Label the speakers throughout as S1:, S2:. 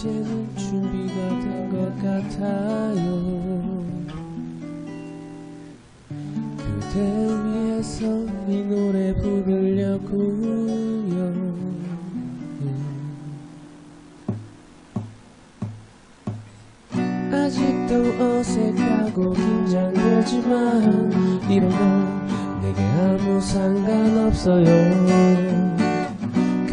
S1: 이제는 준비가 된 것 같아요. 그대 위해서 이 노래 부르려고요. 아직도 어색하고 긴장되지만 이런 건 내게 아무 상관없어요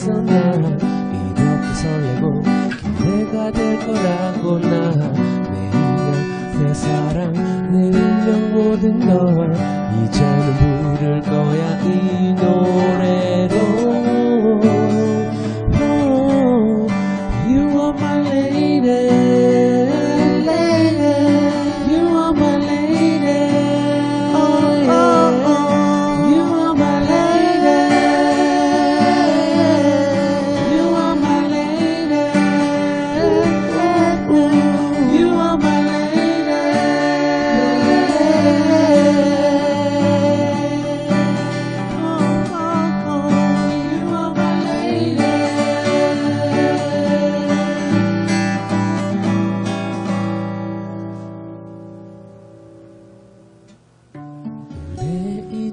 S1: 각했어 난 이렇게 설레고 기대가 될 거라고 나 매일년 내 사랑 내 운명 모든 걸 이제는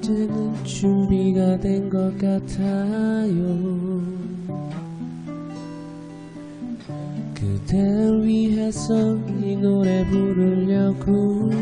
S1: 이제는 준비가 된 것 같아요. 그댈 위해서 이 노래 부르려고요.